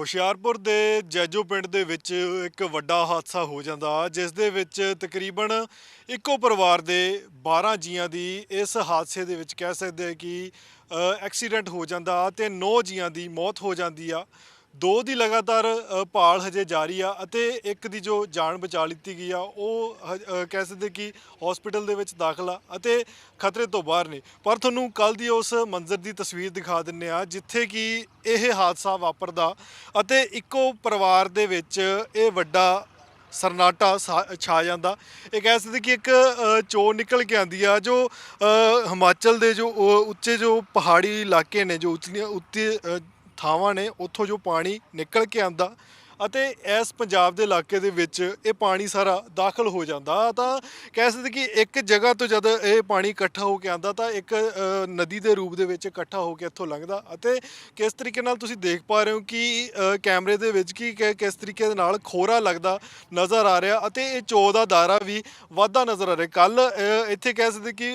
ਹੁਸ਼ਿਆਰਪੁਰ ਦੇ ਜੈਜੋ ਪਿੰਡ ਦੇ ਵਿੱਚ ਇੱਕ ਵੱਡਾ ਹਾਦਸਾ ਹੋ ਜਾਂਦਾ ਜਿਸ ਦੇ ਵਿੱਚ ਤਕਰੀਬਨ ਇੱਕੋ ਪਰਿਵਾਰ ਦੇ 12 ਜੀਆਂ ਦੀ ਇਸ ਹਾਦਸੇ ਦੇ ਵਿੱਚ ਕਹਿ ਸਕਦੇ ਕਿ ਐਕਸੀਡੈਂਟ ਹੋ ਜਾਂਦਾ ਤੇ 9 ਜੀਆਂ ਦੀ ਮੌਤ ਹੋ ਜਾਂਦੀ ਆ। ਦੋ ਦੀ ਲਗਾਤਾਰ ਭਾਲ ਹਜੇ ਜਾਰੀ ਆ ਅਤੇ ਇੱਕ ਦੀ ਜੋ ਜਾਨ ਬਚਾ ਲਿੱਤੀ ਗਈ ਆ, ਉਹ ਹ- ਕਹਿ ਸਕਦੇ ਕਿ ਹਸਪੀਟਲ ਦੇ ਵਿੱਚ ਦਾਖਲ ਆ ਅਤੇ ਖਤਰੇ ਤੋਂ ਬਾਹਰ ਨੇ। ਪਰ ਤੁਹਾਨੂੰ ਕੱਲ ਦੀ ਉਸ ਮੰਜ਼ਰ ਦੀ ਤਸਵੀਰ ਦਿਖਾ ਦਿੰਨੇ ਆ, ਜਿੱਥੇ ਕਿ ਇਹ ਹਾਦਸਾ ਵਾਪਰਦਾ ਅਤੇ ਇੱਕੋ ਪਰਿਵਾਰ ਦੇ ਵਿੱਚ ਇਹ ਵੱਡਾ ਸਰਨਾਟਾ ਸਾ- ਛਾ ਜਾਂਦਾ। ਇਹ ਕਹਿ ਸਕਦੇ ਕਿ ਇੱਕ ਚੋ ਨਿਕਲ ਕੇ ਆਂਦੀ ਆ, ਜੋ ਹਿਮਾਚਲ ਦੇ ਜੋ ਉੱਚੇ ਜੋ ਪਹਾੜੀ ਇਲਾਕੇ ਨੇ, ਜੋ ਉੱਚੀਆਂ ਉੱਤੇ ਥਾਵਾਂ ਨੇ ਉੱਥੋਂ ਜੋ ਪਾਣੀ ਨਿਕਲ ਕੇ ਆਂਦਾ ਅਤੇ ਇਸ ਪੰਜਾਬ ਦੇ ਇਲਾਕੇ ਦੇ ਵਿੱਚ ਇਹ ਪਾਣੀ ਸਾਰਾ ਦਾਖਲ ਹੋ ਜਾਂਦਾ। ਤਾਂ ਕਹਿ ਸਕਦੇ ਕਿ ਇੱਕ ਜਗ੍ਹਾ ਤੋਂ ਜਦ ਇਹ ਪਾਣੀ ਇਕੱਠਾ ਹੋ ਕੇ ਆਂਦਾ ਤਾਂ ਇੱਕ ਨਦੀ ਦੇ ਰੂਪ ਦੇ ਵਿੱਚ ਇਕੱਠਾ ਹੋ ਕੇ ਇੱਥੋਂ ਲੰਘਦਾ ਅਤੇ ਕਿਸ ਤਰੀਕੇ ਨਾਲ ਤੁਸੀਂ ਦੇਖ ਪਾ ਰਹੇ ਹੋ ਕਿ ਕੈਮਰੇ ਦੇ ਵਿੱਚ ਕਿ ਕਿ- ਕਿਸ ਤਰੀਕੇ ਦੇ ਨਾਲ ਖੋਰਾ ਲੱਗਦਾ ਨਜ਼ਰ ਆ ਰਿਹਾ ਅਤੇ ਇਹ ਚੋ ਦਾ ਦਾਇਰਾ ਵੀ ਵਾਧਾ ਨਜ਼ਰ ਆ ਰਿਹਾ। ਕੱਲ ਇੱਥੇ ਕਹਿ ਸਕਦੇ ਕਿ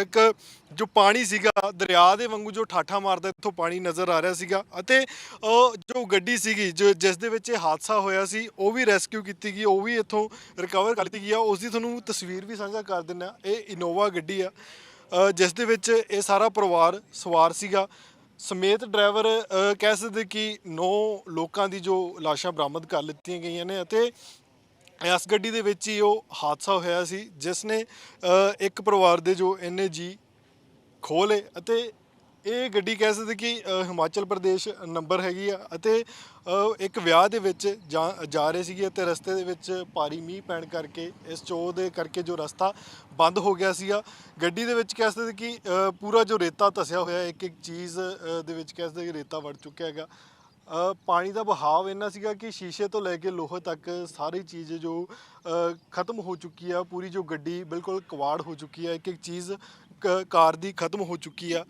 ਇੱਕ ਜੋ ਪਾਣੀ ਸੀਗਾ, ਦਰਿਆ ਦੇ ਵਾਂਗੂ ਜੋ ਠਾਠਾ ਮਾਰਦਾ ਇੱਥੋਂ ਪਾਣੀ ਨਜ਼ਰ ਆ ਰਿਹਾ ਸੀਗਾ ਅਤੇ ਜੋ ਗੱਡੀ ਸੀਗੀ, ਜੋ ਜਿਸ ਦੇ ਵਿੱਚ ਇਹ ਹਾਦਸਾ ਹੋਇਆ ਸੀ, ਉਹ ਵੀ ਰੈਸਕਿਊ ਕੀਤੀ ਗਈ, ਉਹ ਵੀ ਇੱਥੋਂ ਰਿਕਵਰ ਕਰ ਲਈ ਗਈ ਆ। ਉਸ ਦੀ ਤੁਹਾਨੂੰ ਤਸਵੀਰ ਵੀ ਸਾਂਝਾ ਕਰ ਦਿੰਨਾ ਇਹ ਇਨੋਵਾ ਗੱਡੀ ਆ। ਜਿਸ ਦੇ ਵਿੱਚ ਇਹ ਸਾਰਾ ਪਰਿਵਾਰ ਸਵਾਰ ਸੀਗਾ। ਸਮੇਤ ਡਰਾਈਵਰ ਕਹਿ ਸਕਦੇ ਕਿ 9 ਲੋਕਾਂ ਦੀ ਜੋ ਲਾਸ਼ਾਂ ਬਰਾਮਦ ਕਰ ਲਿੱਤੀਆਂ ਗਈਆਂ ਨੇ ਅਤੇ ਇਸ ਗੱਡੀ ਦੇ ਵਿੱਚ ਹੀ ਉਹ ਹਾਦਸਾ ਹੋਇਆ ਸੀ, ਜਿਸ ਨੇ ਇੱਕ ਪਰਿਵਾਰ ਦੇ ਜੋ ਇੰਨੇ ਜੀ ਖੋਲੇ ਅਤੇ ਇਹ ਗੱਡੀ ਕਹਿ ਸਕਦੇ ਕਿ ਹਿਮਾਚਲ ਪ੍ਰਦੇਸ਼ ਨੰਬਰ ਹੈਗੀ ਆ ਅਤੇ ਇੱਕ ਵਿਆਹ ਦੇ ਵਿੱਚ ਜਾ- ਰਹੇ ਸੀਗੇ ਤੇ ਰਸਤੇ ਦੇ ਵਿੱਚ ਭਾਰੀ ਮੀਂਹ ਪੈਣ ਕਰਕੇ, ਇਸ ਚੋਹ ਦੇ ਕਰਕੇ ਜੋ ਰਸਤਾ ਬੰਦ ਹੋ ਗਿਆ ਸੀਗਾ। ਗੱਡੀ ਦੇ ਵਿੱਚ ਕਹਿ ਸਕਦੇ ਕਿ ਪੂਰਾ ਜੋ ਰੇਤਾ ਧਸਿਆ ਹੋਇਆ, ਇੱਕ ਇੱਕ ਚੀਜ਼ ਦੇ ਵਿੱਚ ਕਹਿ ਸਕਦੇ ਕਿ ਰੇਤਾ ਵੜ ਚੁੱਕਿਆ ਹੈਗਾ। ਪਾਣੀ ਦਾ ਬਹਾਵ ਇੰਨਾ ਸੀਗਾ ਕਿ ਸ਼ੀਸ਼ੇ ਤੋਂ ਲੈ ਕੇ ਲੋਹੇ ਤੱਕ ਸਾਰੀ ਚੀਜ਼ ਜੋ ਖਤਮ ਹੋ ਚੁੱਕੀ ਆ, ਪੂਰੀ ਜੋ ਗੱਡੀ ਬਿਲਕੁਲ ਕਵਾੜ ਹੋ ਚੁੱਕੀ ਆ। ਇੱਕ ਇੱਕ ਚੀਜ਼ ਕਾਰ ਦੀ ਖਤਮ ਹੋ ਚੁੱਕੀ ਆ।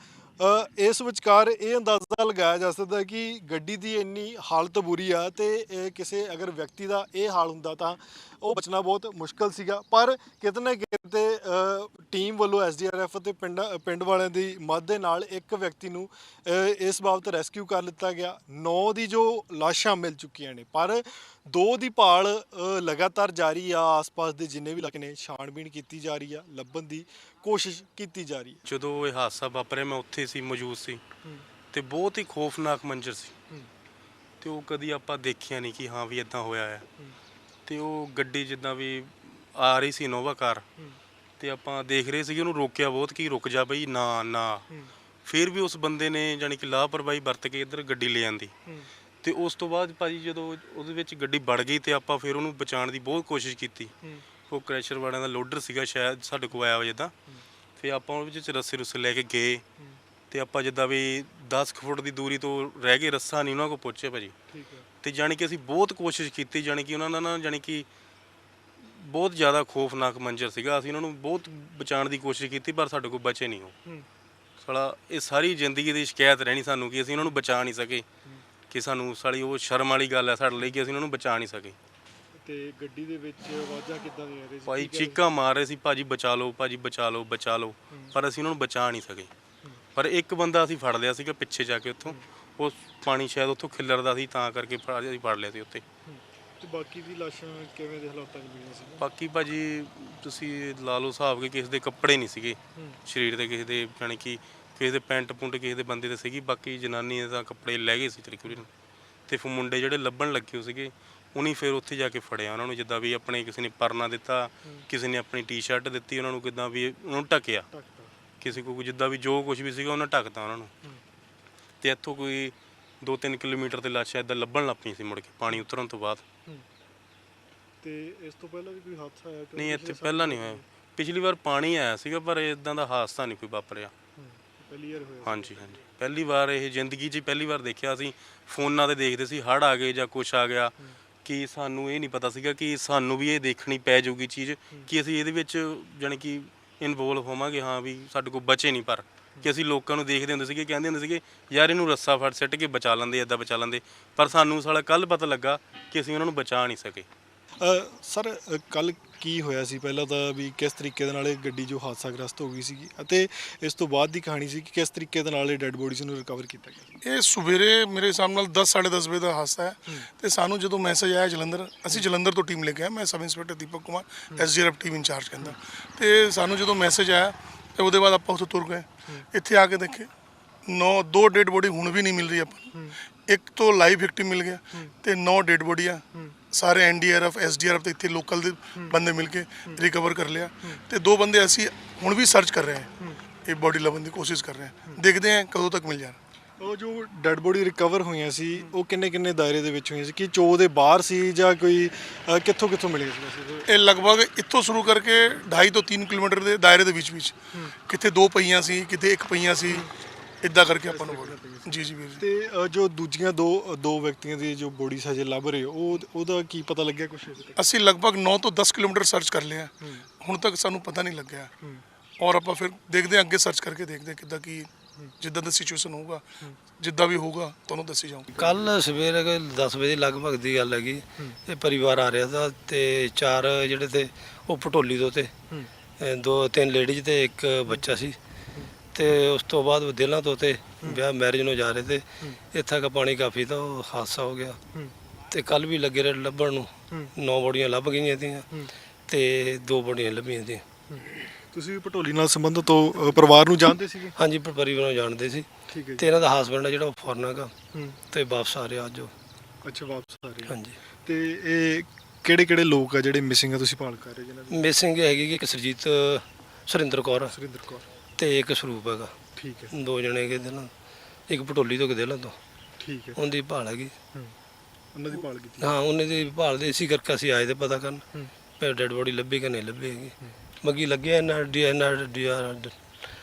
ਇਸ ਵਿਚਕਾਰ ਇਹ ਅੰਦਾਜ਼ਾ ਲਗਾਇਆ ਜਾ ਸਕਦਾ ਹੈ ਕਿ ਗੱਡੀ ਦੀ ਇੰਨੀ ਹਾਲਤ ਬੁਰੀ ਆ ਤੇ ਕਿਸੇ ਅਗਰ ਵਿਅਕਤੀ ਦਾ ਇਹ ਹਾਲ ਹੁੰਦਾ ਤਾਂ ਉਹ ਬਚਣਾ ਬਹੁਤ ਮੁਸ਼ਕਲ ਸੀਗਾ। ਪਰ ਕਿਤੇ ਨਾ ਕਿਤੇ ਟੀਮ ਵੱਲੋਂ ਐਸਡੀਆਰਐਫ ਅਤੇ ਪਿੰਡ ਪਿੰਡ ਵਾਲਿਆਂ ਦੀ ਮਦਦ ਦੇ ਨਾਲ ਇੱਕ ਵਿਅਕਤੀ ਨੂੰ ਇਸ ਬਾਬਤ ਰੈਸਕਿਊ ਕਰ ਲਿੱਤਾ ਗਿਆ। 9 ਦੀ ਜੋ ਲਾਸ਼ਾਂ ਮਿਲ ਚੁੱਕੀਆਂ ਨੇ। ਪਰ ਦੋ ਦੀ ਭਾਲ ਲਗਾਤਾਰ ਜਾਰੀ ਆ ਆਸ-ਪਾਸ ਦੇ ਜਿੰਨੇ ਵੀ ਇਲਾਕੇ ਨੇ ਛਾਣਬੀਣ ਕੀਤੀ ਜਾ ਰਹੀ ਆ ਲੱਭਣ ਦੀ ਕੋਸ਼ਿਸ਼ ਕੀਤੀ ਜਾ ਰਹੀ ਹੈ ਜਦੋਂ ਇਹ ਹਾਦਸਾ ਵਾਪਰਿਆ ਮੈਂ ਉੱਥੇ ਸੀ ਮੌਜੂਦ ਸੀ ਤੇ ਬਹੁਤ ਹੀ ਖੌਫਨਾਕ ਮੰਜ਼ਰ ਸੀ। ਤੇ ਉਹ ਕਦੀ ਆਪਾਂ ਦੇਖਿਆ ਨਹੀਂ ਕਿ ਹਾਂ ਵੀ ਇਦਾਂ ਹੋਇਆ ਹੈ। ਤੇ ਉਹ ਗੱਡੀ ਜਿੱਦਾਂ ਵੀ ਆ ਰਹੀ ਸੀ ਨੋਵਾ ਕਾਰ ਤੇ ਆਪਾਂ ਦੇਖ ਰਹੇ ਸੀਗੇ ਉਹਨੂੰ ਰੋਕਿਆ ਬਹੁਤ ਕਿ ਰੁਕ ਜਾ ਬਈ ਨਾ ਨਾ। ਫਿਰ ਵੀ ਉਸ ਬੰਦੇ ਨੇ ਜਾਨੀ ਕਿ ਲਾਪਰਵਾਹੀ ਵਰਤ ਕੇ ਇੱਧਰ ਗੱਡੀ ਲੈ ਆਂਦੀ। ਤੇ ਉਸ ਤੋਂ ਬਾਅਦ ਭਾਜੀ ਜਦੋਂ ਉਹਦੇ ਵਿੱਚ ਗੱਡੀ ਵੜ ਗਈ ਤੇ ਆਪਾਂ ਫਿਰ ਉਹਨੂੰ ਬਚਾਉਣ ਦੀ ਬਹੁਤ ਕੋਸ਼ਿਸ਼ ਕੀਤੀ। ਉਹ ਕ੍ਰੈਸ਼ਰ ਵਾਲਿਆਂ ਦਾ ਲੋਡਰ ਸੀਗਾ ਸ਼ਾਇਦ ਸਾਡੇ ਕੋਲ ਆਇਆ ਵਾ ਜਿੱਦਾਂ। ਫਿਰ ਆਪਾਂ ਉਹਦੇ ਵਿੱਚ ਰੱਸੇ ਰੁੱਸੇ ਲੈ ਕੇ ਗਏ। ਤੇ ਆਪਾਂ ਜਿੱਦਾਂ ਵੀ 10 ਕੁ ਫੁੱਟ ਦੀ ਦੂਰੀ ਤੋਂ ਰਹਿ ਗਏ ਰੱਸਾ ਨਹੀਂ ਉਹਨਾਂ ਕੋਲ ਪਹੁੰਚੇ ਭਾਜੀ। ਤੇ ਜਾਣੀ ਕਿ ਅਸੀਂ ਬਹੁਤ ਕੋਸ਼ਿਸ਼ ਕੀਤੀ ਜਾਣੀ ਕਿ ਉਹਨਾਂ ਦਾ ਨਾ ਜਾਣੀ ਕਿ ਬਹੁਤ ਜ਼ਿਆਦਾ ਖੌਫਨਾਕ ਮੰਜ਼ਰ ਸੀਗਾ। ਅਸੀਂ ਉਹਨਾਂ ਨੂੰ ਬਹੁਤ ਬਚਾਉਣ ਦੀ ਕੋਸ਼ਿਸ਼ ਕੀਤੀ ਪਰ ਸਾਡੇ ਕੋਲ ਬਚੇ ਨਹੀਂ ਉਹ। ਸਾਲਾ ਇਹ ਸਾਰੀ ਜ਼ਿੰਦਗੀ ਦੀ ਸ਼ਿਕਾਇਤ ਰਹਿਣੀ ਸਾਨੂੰ ਕਿ ਅਸੀਂ ਉਹਨਾਂ ਨੂੰ ਬਚਾ ਨਹੀਂ ਸਕੇ। ਕਿ ਸਾਨੂੰ ਸਾਲੀ ਉਹ ਸ਼ਰਮ ਵਾਲੀ ਗੱਲ ਹੈ ਸਾਡੇ ਲਈ ਕਿ ਅਸੀਂ ਉਹਨਾਂ ਨੂੰ ਬਚਾ ਨਹੀਂ ਸਕੇ। ਤੇ ਗੱਡੀ ਦੇ ਵਿੱਚ ਆਵਾਜ਼ਾਂ ਕਿੱਦਾਂ ਦੀਆਂ ਆ ਰਹੀ ਸੀ? ਭਾਈ ਚੀਕਾਂ ਮਾਰ ਰਹੇ ਸੀ ਭਾਜੀ ਬਚਾ ਲਓ ਭਾਜੀ ਬਚਾ ਲਓ ਬਚਾ ਲਓ ਪਰ ਅਸੀਂ ਉਹਨਾਂ ਨੂੰ ਬਚਾ ਨਹੀਂ ਸਕੇ। ਪਰ ਇੱਕ ਬੰਦਾ ਅਸੀਂ ਫੜ ਲਿਆ ਸੀਗਾ ਪਿੱਛੇ ਜਾ ਕੇ ਉੱਥੋਂ। ਉਹ ਪਾਣੀ ਸ਼ਾਇਦ ਉੱਥੋਂ ਖਿੱਲਰਦਾ ਸੀ ਤਾਂ ਕਰਕੇ ਫੜ- ਅਸੀਂ ਫੜ ਲਿਆ ਸੀ ਉੱਥੇ। ਤੇ ਬਾਕੀ ਦੀ ਲਾਸ਼ਾਂ ਕਿਵੇਂ ਦੇ ਹਾਲਾਤਾਂ 'ਚ ਮਿਲੀਆਂ ਸੀ ਬਾਕੀ ਭਾਜੀ ਤੁਸੀਂ ਲਾ ਲਓ ਹਿਸਾਬ ਕਿ ਕਿਸੇ ਦੇ ਕੱਪੜੇ ਨਹੀਂ ਸੀਗੇ। ਸਰੀਰ ਦੇ ਕਿਸੇ ਦੇ ਜਾਣੀ ਕਿ ਕਿਸੇ ਦੇ ਪੈਂਟ ਪੁੰਟ ਕਿਸੇ ਦੇ ਬੰਦੇ ਦੇ ਸੀਗੀ ਬਾਕੀ ਜਨਾਨੀ ਦੇ ਤਾਂ ਕੱਪੜੇ ਲੈ ਗਏ ਸੀ ਤਕਰੀਬਨ। ਤੇ ਫਿਰ ਮੁੰਡੇ ਜਿਹੜੇ ਲੱਭਣ ਲੱਗੇ ਹੋ ਸੀਗੇ ਉਨੀ ਫਿਰ ਉੱਥੇ ਜਾ ਕੇ ਫੜਿਆ ਉਹਨਾਂ ਨੂੰ ਜਿੱਦਾਂ ਵੀ ਆਪਣੇ ਕਿਸੇ ਨੇ ਪਰਨਾ ਦਿੱਤਾ ਕਿਸੇ ਨੇ ਆਪਣੀ ਟੀ-ਸ਼ਰਟ ਦਿੱਤੀ ਉਹਨਾਂ ਨੂੰ ਕਿਦਾਂ ਵੀ ਉਹਨਾਂ ਨੂੰ ਢੱਕਿਆ। ਕਿਸੇ ਕੋ ਜਿੱਦਾਂ ਵੀ ਜੋ ਕੁਝ ਵੀ ਸੀਗਾ ਉਹਨਾਂ ਢੱਕਤਾ ਉਹਨਾਂ ਨੂੰ। ਤੇ ਇੱਥੋਂ ਕੋਈ 2-3 ਕਿਲੋਮੀਟਰ ਤੇ ਲਾਸ਼ਾਂ ਇਦਾਂ ਲੱਭਣ ਲੱਗ ਪਈਆਂ ਸੀ ਮੁੜ ਕੇ ਪਾਣੀ ਉਤਰਨ ਤੋਂ ਬਾਅਦ। ਤੇ ਇਸ ਤੋਂ ਪਹਿਲਾਂ ਵੀ ਕੋਈ ਹਾਦਸਾ ਆਇਆ? ਨਹੀਂ ਇੱਥੇ ਪਹਿਲਾਂ ਨਹੀਂ ਹੋਇਆ। ਪਿਛਲੀ ਵਾਰ ਪਾਣੀ ਆਇਆ ਸੀਗਾ ਪਰ ਇਦਾਂ ਦਾ ਹਾਦਸਾ ਨਹੀਂ ਕੋਈ ਵਾਪਰਿਆ। ਪਹਿਲੀ ਹੋਇਆ ਹਾਂਜੀ ਹਾਂਜੀ। ਪਹਿਲੀ ਵਾਰ ਇਹ ਜ਼ਿੰਦਗੀ 'ਚ ਪਹਿਲੀ ਵਾਰ ਦੇਖਿਆ ਅਸੀਂ। ਫੋਨਾਂ ਤੇ ਦੇਖਦੇ ਸੀ ਹੜ ਆ ਗਏ ਜਾਂ ਕੁਛ ਆ ਗਿਆ, ਕਿ ਸਾਨੂੰ ਇਹ ਨਹੀਂ ਪਤਾ ਸੀਗਾ ਕਿ ਸਾਨੂੰ ਵੀ ਇਹ ਦੇਖਣੀ ਪੈ ਜਾਊਗੀ ਚੀਜ਼, ਕਿ ਅਸੀਂ ਇਹਦੇ ਵਿੱਚ ਜਾਣੀ ਕਿ ਇਨਵੋਲਵ ਹੋਵਾਂਗੇ, ਹਾਂ ਵੀ ਸਾਡੇ ਕੋਲ ਬਚੇ ਨਹੀਂ, ਪਰ ਕਿ ਅਸੀਂ ਲੋਕਾਂ ਨੂੰ ਦੇਖਦੇ ਹੁੰਦੇ ਸੀਗੇ, ਕਹਿੰਦੇ ਹੁੰਦੇ ਸੀਗੇ, ਯਾਰ ਇਹਨੂੰ ਰੱਸਾ ਫੜ, ਸਿੱਟ ਕੇ ਬਚਾ ਲੈਂਦੇ ਐਦਾਂ ਬਚਾ ਲੈਂਦੇ। ਪਰ ਸਾਨੂੰ ਸਾਲਾ ਕੱਲ ਪਤਾ ਲੱਗਾ ਕਿ ਅਸੀਂ ਉਹਨਾਂ ਨੂੰ ਬਚਾ ਨਹੀਂ ਸਕੇ। ਸਰ ਕੱਲ ਕੀ ਹੋਇਆ ਸੀ? ਪਹਿਲਾਂ ਤਾਂ ਵੀ ਕਿਸ ਤਰੀਕੇ ਦੇ ਨਾਲ ਇਹ ਗੱਡੀ ਜੋ ਹਾਦਸਾਗ੍ਰਸਤ ਹੋ ਗਈ ਸੀਗੀ ਅਤੇ ਇਸ ਤੋਂ ਬਾਅਦ ਦੀ ਕਹਾਣੀ ਸੀ ਕਿ ਕਿਸ ਤਰੀਕੇ ਦੇ ਨਾਲ ਇਹ ਡੈੱਡ ਬੋਡੀਜ਼ ਨੂੰ ਰਿਕਵਰ ਕੀਤਾ ਗਿਆ ਇਹ ਸਵੇਰੇ ਮੇਰੇ ਹਿਸਾਬ ਨਾਲ 10 10:30 ਵਜੇ ਦਾ ਹਾਦਸਾ ਹੈ ਤੇ ਸਾਨੂੰ ਜਦੋਂ ਮੈਸੇਜ ਆਇਆ ਜਲੰਧਰ ਅਸੀਂ ਜਲੰਧਰ ਤੋਂ ਟੀਮ ਲੈ ਕੇ ਆਏ। ਮੈਂ sub inspector Deepak Kumar SGRF team incharge ਕਹਿੰਦਾ। ਤੇ ਸਾਨੂੰ ਜਦੋਂ ਮੈਸੇਜ ਆਇਆ ਤੇ ਉਹਦੇ ਬਾਅਦ ਆਪਾਂ ਉੱਥੇ ਤੁਰ ਗਏ। ਇੱਥੇ ਆ ਕੇ ਦੇਖੇ। ਨੌ ਦੋ ਡੈਡ ਬੋਡੀ ਹੁਣ ਵੀ ਨਹੀਂ ਮਿਲ ਰਹੀ ਆਪਾਂ ਨੂੰ। ਇੱਕ ਤੋਂ ਲਾਈਵ ਵਿਕਟਿਮ ਮਿਲ ਗਿਆ ਤੇ ਨੌ ਡੈਡ ਬੋਡੀਆਂ ਸਾਰੇ ਐਨਡੀਆਰਐਫ ਐਸਡੀਆਰਐਫ ਤੇ ਇੱਥੇ ਲੋਕਲ ਦੇ ਬੰਦੇ ਮਿਲ ਕੇ ਰਿਕਵਰ ਕਰ ਲਿਆ। ਤੇ ਦੋ ਬੰਦੇ ਅਸੀਂ ਹੁਣ ਵੀ ਸਰਚ ਕਰ ਰਹੇ ਹਾਂ। ਇਹ ਬੋਡੀ ਲੱਭਣ ਦੀ ਕੋਸ਼ਿਸ਼ ਕਰ ਰਹੇ ਹਾਂ। ਦੇਖਦੇ ਹਾਂ ਕਦੋਂ ਤੱਕ ਮਿਲ ਜਾਣ। ਉਹ ਜੋ ਡੈੱਡ ਬੋਡੀ ਰਿਕਵਰ ਹੋਈਆਂ ਸੀ ਉਹ ਕਿੰਨੇ ਕਿੰਨੇ ਦਾਇਰੇ ਦੇ ਵਿੱਚ ਹੋਈਆਂ ਸੀ? ਕਿ ਚੋ ਦੇ ਬਾਹਰ ਸੀ ਜਾਂ ਕੋਈ ਕਿੱਥੋਂ ਕਿੱਥੋਂ ਮਿਲੀਆਂ ਸੀ ਇਹ ਲਗਭਗ ਇੱਥੋਂ ਸ਼ੁਰੂ ਕਰਕੇ 2.5 ਤੋਂ 3 ਕਿਲੋਮੀਟਰ ਦੇ ਦਾਇਰੇ ਦੇ ਵਿੱਚ ਵਿੱਚ। ਕਿਤੇ ਦੋ ਪਈਆਂ ਸੀ ਕਿਤੇ ਇੱਕ ਪਈਆਂ ਸੀ। ਇਦਾਂ ਕਰਕੇ ਆਪਾਂ ਨੂੰ ਬੋਲ ਜੀ ਜੀ ਵੀਰ ਜੀ। ਤੇ ਅ, ਜੋ ਦੂਜੀਆਂ ਦੋ ਦੋ ਵਿਅਕਤੀਆਂ ਦੀ ਜੋ ਬੋਡੀ ਹਜੇ ਲੱਭ ਰਹੇ ਹੋ ਉਹ ਉਹਦਾ ਕੀ ਪਤਾ ਲੱਗਿਆ ਕੁਝ ਅਸੀਂ ਲਗਭਗ 9 ਤੋਂ 10 ਕਿਲੋਮੀਟਰ ਸਰਚ ਕਰ ਲਿਆ। ਹੁਣ ਤੱਕ ਸਾਨੂੰ ਪਤਾ ਨਹੀਂ ਲੱਗਿਆ। ਔਰ ਆਪਾਂ ਫਿਰ ਦੇਖਦੇ ਹਾਂ ਅੱਗੇ ਸਰਚ ਕਰਕੇ ਦੇਖਦੇ ਹਾਂ ਕਿੱਦਾਂ ਕੀ ਜਿੱਦਾਂ ਦਾ ਸਿਚੁਏਸ਼ਨ ਹੋਊਗਾ ਜਿੱਦਾਂ ਵੀ ਹੋਊਗਾ ਤੁਹਾਨੂੰ ਦੱਸੀ ਜਾਊਂਗੀ। ਕੱਲ ਸਵੇਰੇ ਕੋਈ 10 ਵਜੇ ਲਗਭਗ ਦੀ ਗੱਲ ਹੈਗੀ। ਇਹ ਪਰਿਵਾਰ ਆ ਰਿਹਾ ਸੀ ਤੇ ਚਾਰ ਜਿਹੜੇ ਤੇ ਉਹ ਪਟੋਲੀ ਤੋਂ ਤੇ ਅਹ ਦੋ ਤਿੰਨ ਲੇਡੀਜ਼ ਤੇ ਇੱਕ ਬੱਚਾ ਸੀ। ਤੇ ਉਸ ਤੋਂ ਬਾਅਦ ਉਹ ਦਿਲਾਂ ਤੋਂ ਤੇ ਵਿਆਹ ਮੈਰਿਜ ਨੂੰ ਜਾ ਰਹੇ ਤੇ ਇੱਥੇ ਕਾ ਪਾਣੀ ਕਾਫੀ ਤਾਂ ਉਹ ਹਾਦਸਾ ਹੋ ਗਿਆ। ਤੇ ਕੱਲ ਵੀ ਲੱਗੇ ਰਹੇ ਲੱਭਣ ਨੂੰ। ਨੌ ਬੋਡੀਆਂ ਲੱਭ ਗਈਆਂ ਤੀਆਂ ਤੇ ਦੋ ਬੋਡੀਆਂ ਲੱਭੀਆਂ ਤੀਆਂ। ਤੁਸੀਂ ਵੀ ਪਟੋਲੀ ਨਾਲ ਸੰਬੰਧਿਤ ਹੋ ਅ, ਪਰਿਵਾਰ ਨੂੰ ਜਾਣਦੇ ਸੀਗੇ? ਹਾਂਜੀ ਪਰ ਪਰਿਵਾਰ ਨੂੰ ਜਾਣਦੇ ਸੀ। ਠੀਕ ਹੈ ਤੇ ਇਹਨਾਂ ਦਾ ਹਸਬੰਡ ਆ ਜਿਹੜਾ ਉਹ ਫੋਰਨ ਹੈਗਾ। ਹੂੰ। ਤੇ ਵਾਪਸ ਆ ਰਿਹਾ ਅੱਜ ਉਹ। ਅੱਛਾ ਵਾਪਸ ਆ ਰਹੇ। ਹਾਂਜੀ। ਤੇ ਇਹ ਕਿਹੜੇ ਕਿਹੜੇ ਲੋਕ ਆ ਜਿਹੜੇ ਮਿਸਿੰਗ ਆ? ਤੁਸੀਂ ਭਾਲ ਕਰ ਰਹੇ ਜਿਨ੍ਹਾਂ ਦੀ? ਮਿਸਿੰਗ ਹੈਗੀ ਕਿ ਇੱਕ ਸਰਜੀਤ ਸੁਰਿੰਦਰ ਕੌਰ ਸੁਰਿੰਦਰ ਕੌਰ। ਤੇ ਇੱਕ ਸਰੂਪ ਹੈਗਾ। ਠੀਕ ਹੈ। ਦੋ ਜਣੇ ਹੈਗੇ ਦਿਲਾਂ ਇੱਕ ਪਟੋਲੀ ਤੋਂ ਕਿਦੇ ਤੋਂ। ਠੀਕ ਹੈ। ਉਹਦੀ ਭਾਲ ਹੈਗੀ। ਹੂੰ। ਉਹਨਾਂ ਦੀ ਭਾਲ ਕੀਤੀ। ਹਾਂ ਉਹਨੇ ਦੀ ਭਾਲ ਦੇ ਇਸੀ ਕਰਕੇ ਅਸੀਂ ਆਏ ਤੇ ਪਤਾ ਕਰਨ। ਹੂੰ। ਪਰ ਡੈਡ ਬੋਡੀ ਲੱਭੀ ਕਿ ਨਹੀਂ ਲੱਭੀ ਹੈਗੀ। ਮੱਗੀ ਲੱਗਿਆ ਇਹਨਾਂ ਡੀਐਨਆਰ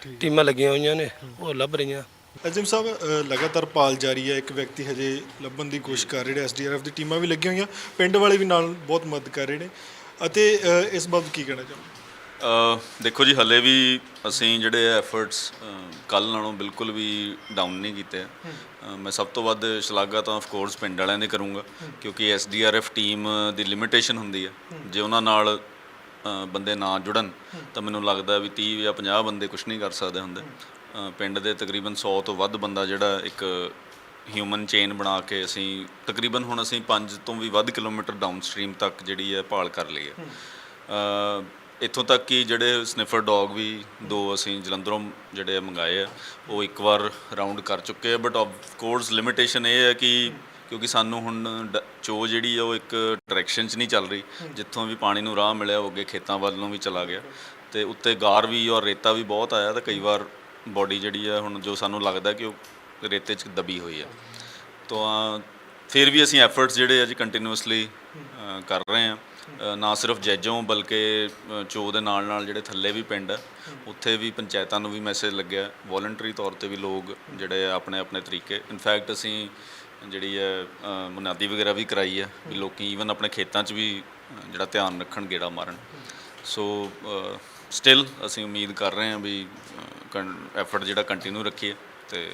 ਠੀਕ। ਟੀਮਾਂ ਲੱਗੀਆਂ ਹੋਈਆਂ ਨੇ ਉਹ ਲੱਭ ਰਹੀਆਂ। ਅਜਮ ਸਾਹਿਬ ਲਗਾਤਾਰ ਪਾਲ ਜਾਰੀ ਹੈ। ਇੱਕ ਵਿਅਕਤੀ ਹਜੇ ਲੱਭਣ ਦੀ ਕੋਸ਼ਿਸ਼ ਕਰ ਰਹੇ ਨੇ ਐਸਡੀਆਰਐਫ ਦੀ ਟੀਮਾਂ ਵੀ ਲੱਗੀਆਂ ਹੋਈਆਂ। ਪਿੰਡ ਵਾਲੇ ਵੀ ਨਾਲ ਬਹੁਤ ਮਦਦ ਕਰ ਰਹੇ ਨੇ। ਅਤੇ ਇਸ ਬਾਬਤ ਕੀ ਕਹਿਣਾ ਚਾਹੁੰਦੇ ਦੇਖੋ ਜੀ, ਹੱਲੇ ਵੀ ਅਸੀਂ ਜਿਹੜੇ ਐਫਰਟਸ ਕੱਲ ਨਾਲੋਂ ਬਿਲਕੁਲ ਵੀ ਡਾਊਨ ਨਹੀਂ ਕੀਤੇ। ਮੈਂ ਸਭ ਤੋਂ ਵੱਧ ਸ਼ਲਾਘਾ ਤਾਂ ਆਫ ਕੋਰਸ ਪਿੰਡ ਵਾਲਿਆਂ ਦੀ ਕਰੂੰਗਾ, ਕਿਉਂਕਿ ਐਸਡੀਆਰਐਫ ਟੀਮ ਦੀ ਲਿਮਿਟੇਸ਼ਨ ਹੁੰਦੀ ਹੈ ਜੇ ਉਹਨਾਂ ਨਾਲ ਬੰਦੇ ਨਾ ਜੁੜਨ, ਤਾਂ ਮੈਨੂੰ ਲੱਗਦਾ ਵੀ 30 ਜਾਂ 50 ਬੰਦੇ ਕੁਝ ਨਹੀਂ ਕਰ ਸਕਦੇ ਹੁੰਦੇ। ਪਿੰਡ ਦੇ ਤਕਰੀਬਨ 100 ਤੋਂ ਵੱਧ ਬੰਦਾ ਜਿਹੜਾ ਇੱਕ ਹਿਊਮਨ ਚੇਨ ਬਣਾ ਕੇ ਅਸੀਂ, ਤਕਰੀਬਨ ਹੁਣ ਅਸੀਂ 5 ਤੋਂ ਵੀ ਵੱਧ ਕਿਲੋਮੀਟਰ ਡਾਊਨ ਡਾਊਨਸਟ੍ਰੀਮ ਤੱਕ ਜਿਹੜੀ ਹੈ ਭਾਲ ਕਰ ਲਈ ਹੈ ਇੱਥੋਂ ਤੱਕ ਕਿ ਜਿਹੜੇ ਸਨਿਫਰ ਡੌਗ ਵੀ ਦੋ ਅਸੀਂ ਜਲੰਧਰੋਂ ਜਿਹੜੇ ਮੰਗਾਏ ਆ ਉਹ ਇੱਕ ਵਾਰ ਰਾਉਂਡ ਕਰ ਚੁੱਕੇ ਆ ਬਟ ਆਫ ਕੋਰਸ ਲਿਮਿਟੇਸ਼ਨ ਇਹ ਹੈ ਕਿ ਕਿਉਂਕਿ ਸਾਨੂੰ ਹੁਣ ਚੋ ਜਿਹੜੀ ਆ ਉਹ ਇੱਕ ਡਾਇਰੈਕਸ਼ਨ 'ਚ ਨਹੀਂ ਚੱਲ ਰਹੀ ਜਿੱਥੋਂ ਵੀ ਪਾਣੀ ਨੂੰ ਰਾਹ ਮਿਲਿਆ ਉਹ ਅੱਗੇ ਖੇਤਾਂ ਵੱਲ ਨੂੰ ਵੀ ਚਲਾ ਗਿਆ। ਤੇ ਉੱਤੇ ਗਾਰ ਵੀ ਔਰ ਰੇਤਾ ਵੀ ਬਹੁਤ ਆਇਆ ਤਾਂ ਕਈ ਵਾਰ ਬੋਡੀ ਜਿਹੜੀ ਆ ਹੁਣ ਜੋ ਸਾਨੂੰ ਲੱਗਦਾ ਕਿ ਉਹ ਰੇਤੇ 'ਚ ਦਬੀ ਹੋਈ ਆ। ਤਾਂ ਫਿਰ ਵੀ ਅਸੀਂ ਐਫਰਟਸ ਜਿਹੜੇ ਆ ਜੀ ਕੰਟੀਨਿਊਸਲੀ ਕਰ ਰਹੇ ਆ। ਨਾ ਸਿਰਫ ਜੈਜੋਂ ਬਲਕਿ ਚੋ ਦੇ ਨਾਲ ਨਾਲ ਜਿਹੜੇ ਥੱਲੇ ਵੀ ਪਿੰਡ ਆ ਉੱਥੇ ਵੀ ਪੰਚਾਇਤਾਂ ਨੂੰ ਵੀ ਮੈਸੇਜ ਲੱਗਿਆ। ਵੋਲੰਟਰੀ ਤੌਰ ਤੇ ਵੀ ਲੋਕ ਜਿਹੜੇ ਆ ਆਪਣੇ ਆਪਣੇ ਤਰੀਕੇ। ਇਨਫੈਕਟ ਅਸੀਂ ਜਿਹੜੀ ਹੈ ਅ, ਮੁਨਾਦੀ ਵਗੈਰਾ ਵੀ ਕਰਾਈ ਹੈ ਵੀ ਲੋਕੀ ਈਵਨ ਆਪਣੇ ਖੇਤਾਂ 'ਚ ਵੀ ਜਿਹੜਾ ਧਿਆਨ ਰੱਖਣ ਗੇੜਾ ਮਾਰਨ। ਸੋ ਸਟਿਲ ਅਸੀਂ ਉਮੀਦ ਕਰ ਰਹੇ ਹਾਂ ਵੀ ਐਫਰਟ ਜਿਹੜਾ ਕੰਟੀਨਿਊ ਰੱਖੀਏ ਤੇ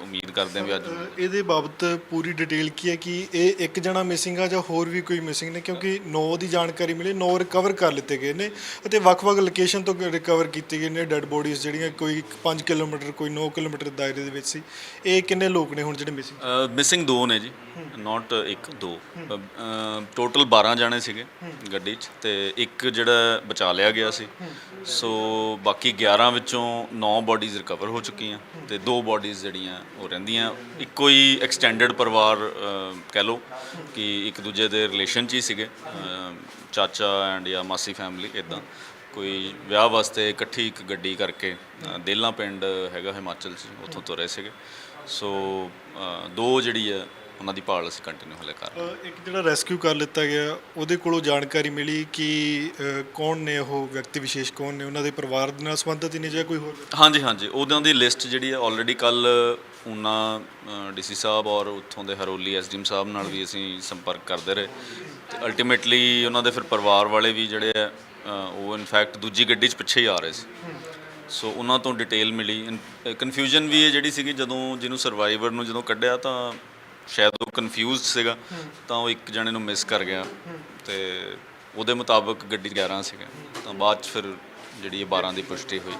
ਉਮੀਦ ਕਰਦੇ ਹਾਂ ਵੀ ਅੱਜ? ਇਹਦੇ ਬਾਬਤ ਪੂਰੀ ਡਿਟੇਲ ਕੀ ਹੈ ਕਿ ਇਹ ਇੱਕ ਜਣਾ ਮਿਸਿੰਗ ਆ ਜਾਂ ਹੋਰ ਵੀ ਕੋਈ ਮਿਸਿੰਗ ਨੇ? ਕਿਉਂਕਿ 9 ਦੀ ਜਾਣਕਾਰੀ ਮਿਲੀ 9 ਰਿਕਵਰ ਕਰ ਲਿੱਤੇ ਗਏ ਨੇ ਅਤੇ ਵੱਖ-ਵੱਖ ਲੋਕੇਸ਼ਨ ਤੋਂ ਰਿਕਵਰ ਕੀਤੇ ਗਏ ਨੇ ਡੈੱਡ ਬੋਡੀਜ਼ ਜਿਹੜੀਆਂ ਕੋਈ 5 ਕਿਲੋਮੀਟਰ ਕੋਈ 9 ਕਿਲੋਮੀਟਰ ਦਾਇਰੇ ਦੇ ਵਿੱਚ ਸੀ। ਇਹ ਕਿੰਨੇ ਲੋਕ ਨੇ ਹੁਣ ਜਿਹੜੇ ਮਿਸਿੰਗ? ਮਿਸਿੰਗ ਦੋ ਨੇ ਜੀ ਨਾਟ ਇੱਕ ਦੋ। ਟੋਟਲ 12 ਜਾਣੇ ਸੀਗੇ ਗੱਡੀ 'ਚ ਤੇ ਇੱਕ ਜਿਹੜਾ ਬਚਾ ਲਿਆ ਗਿਆ ਸੀ। ਸੋ ਬਾਕੀ 11 ਵਿੱਚੋਂ 9 ਬਾਡੀਜ਼ ਰਿਕਵਰ ਹੋ ਚੁੱਕੀਆਂ ਤੇ ਦੋ ਬਾਡੀਜ਼ ਜਿਹੜੀਆਂ ਉਹ ਰਹਿੰਦੀਆਂ ਇੱਕੋ ਹੀ ਐਕਸਟੈਂਡਡ ਪਰਿਵਾਰ ਕਹਿ ਲਓ ਕਿ ਇੱਕ ਦੂਜੇ ਦੇ ਰਿਲੇਸ਼ਨ 'ਚ ਹੀ ਸੀਗੇ ਚਾਚਾ ਐਂਡ ਜਾਂ ਮਾਸੀ ਫੈਮਿਲੀ ਇਦਾਂ ਕੋਈ ਵਿਆਹ ਵਾਸਤੇ ਇਕੱਠੀ ਇੱਕ ਗੱਡੀ ਕਰਕੇ ਦੇਲਾਂ ਪਿੰਡ ਹੈਗਾ ਹਿਮਾਚਲ 'ਚ ਉੱਥੋਂ ਤੁਰੇ ਸੀਗੇ। ਸੋ ਦੋ ਜਿਹੜੀ ਹੈ ਉਹਨਾਂ ਦੀ ਭਾਲ ਅਸੀਂ ਕੰਟੀਨਿਊ ਹਲੇ ਕਰ ਰਹੇ ਇੱਕ ਜਿਹੜਾ ਰੈਸਕਿਊ ਕਰ ਲਿੱਤਾ ਗਿਆ ਉਹਦੇ ਕੋਲੋਂ ਜਾਣਕਾਰੀ ਮਿਲੀ ਕਿ ਕੌਣ ਨੇ ਉਹ ਵਿਅਕਤੀ ਵਿਸ਼ੇਸ਼ ਕੌਣ ਨੇ? ਉਹਨਾਂ ਦੇ ਪਰਿਵਾਰ ਦੇ ਨਾਲ ਸੰਬੰਧਿਤ ਹੀ ਨੇ ਜਾਂ ਕੋਈ ਹੋਰ? ਹਾਂਜੀ ਹਾਂਜੀ। ਉਹਨਾਂ ਦੀ ਲਿਸਟ ਜਿਹੜੀ ਹੈ ਆਲਰੇਡੀ ਕੱਲ ਉਹਨਾਂ ਡੀਸੀ ਸਾਹਿਬ ਔਰ ਉੱਥੋਂ ਦੇ ਹਰੋਲੀ ਐਸਡੀਐਮ ਸਾਹਿਬ ਨਾਲ ਵੀ ਅਸੀਂ ਸੰਪਰਕ ਕਰਦੇ ਰਹੇ। ਤੇ ਅਲਟੀਮੇਟਲੀ ਉਹਨਾਂ ਦੇ ਫਿਰ ਪਰਿਵਾਰ ਵਾਲੇ ਵੀ ਜਿਹੜੇ ਆ ਉਹ ਇਨਫੈਕਟ ਦੂਜੀ ਗੱਡੀ 'ਚ ਪਿੱਛੇ ਹੀ ਆ ਰਹੇ ਸੀ। ਸੋ ਉਹਨਾਂ ਤੋਂ ਡਿਟੇਲ ਮਿਲੀ। ਕਨਫਿਊਜ਼ਨ ਵੀ ਇਹ ਜਿਹੜੀ ਸੀਗੀ, ਜਦੋਂ ਜਿਹਨੂੰ ਸਰਵਾਈਵਰ ਨੂੰ ਜਦੋਂ ਕੱਢਿਆ ਤਾਂ ਸ਼ਾਇਦ ਉਹ ਕਨਫਿਊਜ਼ਡ ਸੀਗਾ, ਤਾਂ ਉਹ ਇੱਕ ਜਣੇ ਨੂੰ ਮਿਸ ਕਰ ਗਿਆ। ਤੇ ਉਹਦੇ ਮੁਤਾਬਕ ਗੱਡੀ 11 ਸੀਗਾ ਤਾਂ ਬਾਅਦ ਚ ਫਿਰ ਜਿਹੜੀ ਇਹ 12 ਦੀ ਪੁਸ਼ਟੀ ਹੋਈ।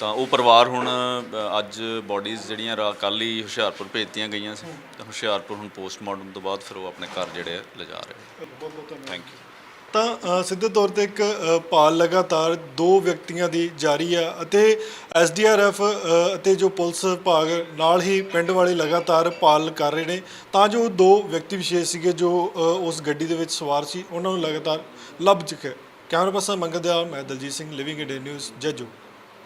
ਤਾਂ ਉਹ ਪਰਿਵਾਰ ਹੁਣ ਅ, ਅੱਜ ਬੋਡੀਜ਼ ਜਿਹੜੀਆਂ ਰਾ ਕੱਲ ਹੀ ਹੁਸ਼ਿਆਰਪੁਰ ਭੇਜਤੀਆਂ ਗਈਆਂ ਸੀ। ਤਾਂ ਹੁਸ਼ਿਆਰਪੁਰ ਹੁਣ ਪੋਸਟਮਾਰਟਮ ਤੋਂ ਬਾਅਦ ਫਿਰ ਉਹ ਆਪਣੇ ਘਰ ਜਿਹੜੇ ਆ ਲਿਜਾ ਰਹੇ ਬਹੁਤ ਬਹੁਤ ਥੈਂਕ ਯੂ ਤਾਂ ਅ, ਸਿੱਧੇ ਤੌਰ ਤੇ ਇੱਕ ਅ, ਭਾਲ ਲਗਾਤਾਰ ਦੋ ਵਿਅਕਤੀਆਂ ਦੀ ਜਾਰੀ ਆ ਅਤੇ ਐਸਡੀਆਰਐਫ ਅਤੇ ਜੋ ਪੁਲਿਸ ਵਿਭਾਗ ਨਾਲ ਹੀ ਪਿੰਡ ਵਾਲੇ ਲਗਾਤਾਰ ਭਾਲ ਕਰ ਰਹੇ ਨੇ। ਤਾਂ ਜੋ ਦੋ ਵਿਅਕਤੀ ਵਿਸ਼ੇਸ਼ ਸੀਗੇ ਜੋ ਅ, ਉਸ ਗੱਡੀ ਦੇ ਵਿੱਚ ਸਵਾਰ ਸੀ ਉਹਨਾਂ ਨੂੰ ਲਗਾਤਾਰ ਲੱਭ ਚੁੱਕੇ। ਕੈਮਰਾ ਪਰਸਨ ਮੰਗਦਿਆ ਮੈਂ Daljeet Singh Living India News Jajju.